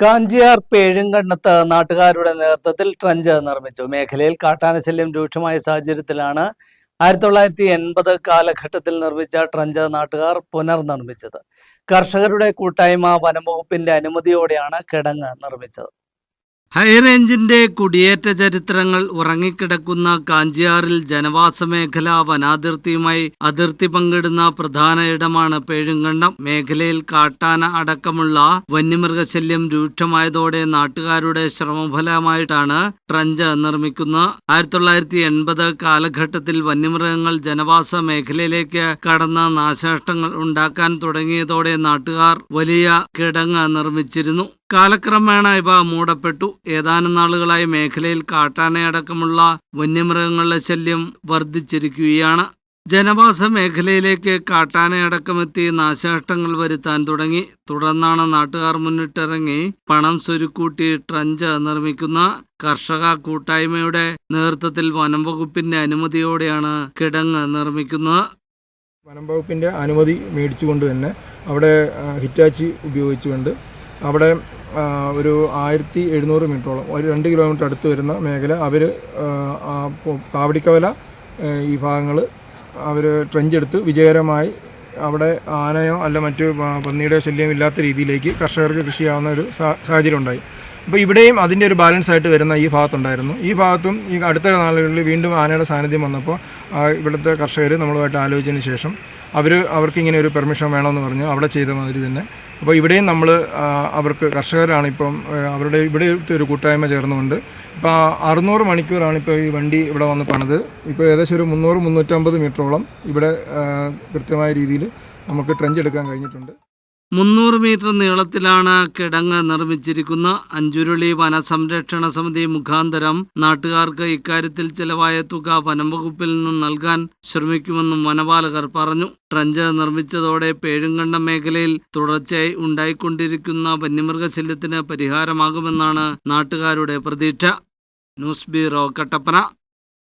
കാഞ്ചിയാർ പേഴുങ്കണ്ണത്ത് നാട്ടുകാരുടെ നേതൃത്വത്തിൽ ട്രഞ്ച് നിർമ്മിച്ചു. മേഖലയിൽ കാട്ടാനശല്യം രൂക്ഷമായ സാഹചര്യത്തിലാണ് ആയിരത്തി തൊള്ളായിരത്തി എൺപത് കാലഘട്ടത്തിൽ നിർമ്മിച്ച ട്രഞ്ച് നാട്ടുകാർ പുനർനിർമ്മിച്ചത്. കർഷകരുടെ കൂട്ടായ്മ വനംവകുപ്പിന്റെ അനുമതിയോടെയാണ് കിടങ്ങ് നിർമ്മിച്ചത്. ഹൈറേഞ്ചിന്റെ കുടിയേറ്റ ചരിത്രങ്ങൾ ഉറങ്ങിക്കിടക്കുന്ന കാഞ്ചിയാറിൽ ജനവാസ മേഖല വനാതിർത്തിയുമായി അതിർത്തി പങ്കിടുന്ന പ്രധാന ഇടമാണ് പേഴുങ്കണ്ടം. മേഖലയിൽ കാട്ടാന അടക്കമുള്ള വന്യമൃഗശല്യം രൂക്ഷമായതോടെ നാട്ടുകാരുടെ ശ്രമഫലമായിട്ടാണ് ട്രഞ്ച് നിർമ്മിക്കുന്നത്. ആയിരത്തി തൊള്ളായിരത്തി എൺപത് കാലഘട്ടത്തിൽ വന്യമൃഗങ്ങൾ ജനവാസ മേഖലയിലേക്ക് കടന്ന നാശനഷ്ടങ്ങൾ ഉണ്ടാക്കാൻ തുടങ്ങിയതോടെ നാട്ടുകാർ വലിയ കിടങ്ങ് നിർമ്മിച്ചിരുന്നു. കാലക്രമേണ ഇവ മൂടപ്പെട്ടു. ഏതാനും നാളുകളായി മേഖലയിൽ കാട്ടാനയടക്കമുള്ള വന്യമൃഗങ്ങളുടെ ശല്യം വർദ്ധിച്ചിരിക്കുകയാണ്. ജനവാസ മേഖലയിലേക്ക് കാട്ടാനയടക്കമെത്തി നാശനഷ്ടങ്ങൾ വരുത്താൻ തുടങ്ങി. തുടർന്നാണ് നാട്ടുകാർ മുന്നിട്ടിറങ്ങി പണം സ്വരുക്കൂട്ടി ട്രഞ്ച് നിർമ്മിക്കുന്ന കർഷക കൂട്ടായ്മയുടെ നേതൃത്വത്തിൽ വനം വകുപ്പിന്റെ അനുമതിയോടെയാണ് കിടങ്ങ് നിർമ്മിക്കുന്നത്. വനം വകുപ്പിന്റെ അനുമതി മേടിച്ചുകൊണ്ട് തന്നെ അവിടെ ഹിറ്റാച്ചി ഉപയോഗിച്ചുകൊണ്ട് അവിടെ ഒരു ആയിരത്തി എഴുന്നൂറ് മീറ്ററോളം ഒരു രണ്ട് കിലോമീറ്റർ അടുത്ത് വരുന്ന മേഖല. അവർ കാവടിക്കവല ഈ ഭാഗങ്ങൾ അവർ ട്രെഞ്ചെടുത്ത് വിജയകരമായി അവിടെ ആനയോ അല്ല മറ്റു പന്നിയുടെ ശല്യം ഇല്ലാത്ത രീതിയിലേക്ക് കർഷകർക്ക് കൃഷി ചെയ്യാവുന്ന ഒരു സാഹചര്യം ഉണ്ടായി. അപ്പോൾ ഇവിടെയും അതിന്റെ ഒരു ബാലൻസ് ആയിട്ട് വരുന്ന ഈ ഭാഗത്തുണ്ടായിരുന്നു. ഈ ഭാഗത്തും ഈ അടുത്ത നാളുകളിൽ വീണ്ടും ആനയുടെ സാന്നിധ്യം വന്നപ്പോൾ ഇവിടുത്തെ കർഷകർ നമ്മളുമായിട്ട് ആലോചിച്ചതിന് ശേഷം അവർ അവർക്ക് ഇങ്ങനെ ഒരു പെർമിഷൻ വേണമെന്ന് പറഞ്ഞു. അവിടെ ചെയ്ത മാതിരി തന്നെ. അപ്പോൾ ഇവിടെയും നമ്മൾ അവർക്ക് കർഷകരാണ് ഇപ്പം അവരുടെ ഇവിടെ ഒരു കൂട്ടായ്മ ചേർന്നുകൊണ്ട് ഇപ്പോൾ അറുന്നൂറ് മണിക്കൂറാണ് ഇപ്പോൾ ഈ വണ്ടി ഇവിടെ വന്ന് പണിത്. ഇപ്പോൾ ഏകദേശം ഒരു മുന്നൂറ് മുന്നൂറ്റമ്പത് മീറ്ററോളം ഇവിടെ കൃത്യമായ രീതിയിൽ നമുക്ക് ട്രെഞ്ച് എടുക്കാൻ കഴിഞ്ഞിട്ടുണ്ട്. മുന്നൂറ് മീറ്റർ നീളത്തിലാണ് കിടങ്ങ് നിർമ്മിച്ചിരിക്കുന്ന അഞ്ചുരുളി വനസംരക്ഷണ സമിതി മുഖാന്തരം നാട്ടുകാർക്ക് ഇക്കാര്യത്തിൽ ചിലവായ തുക വനംവകുപ്പിൽ നിന്നും നൽകാൻ ശ്രമിക്കുമെന്നും വനപാലകർ പറഞ്ഞു. ട്രഞ്ച് നിർമ്മിച്ചതോടെ പേഴുങ്കണ്ടം മേഖലയിൽ തുടർച്ചയായി ഉണ്ടായിക്കൊണ്ടിരിക്കുന്ന വന്യമൃഗശല്യത്തിന് പരിഹാരമാകുമെന്നാണ് നാട്ടുകാരുടെ പ്രതീക്ഷ. News bureau Kattappana.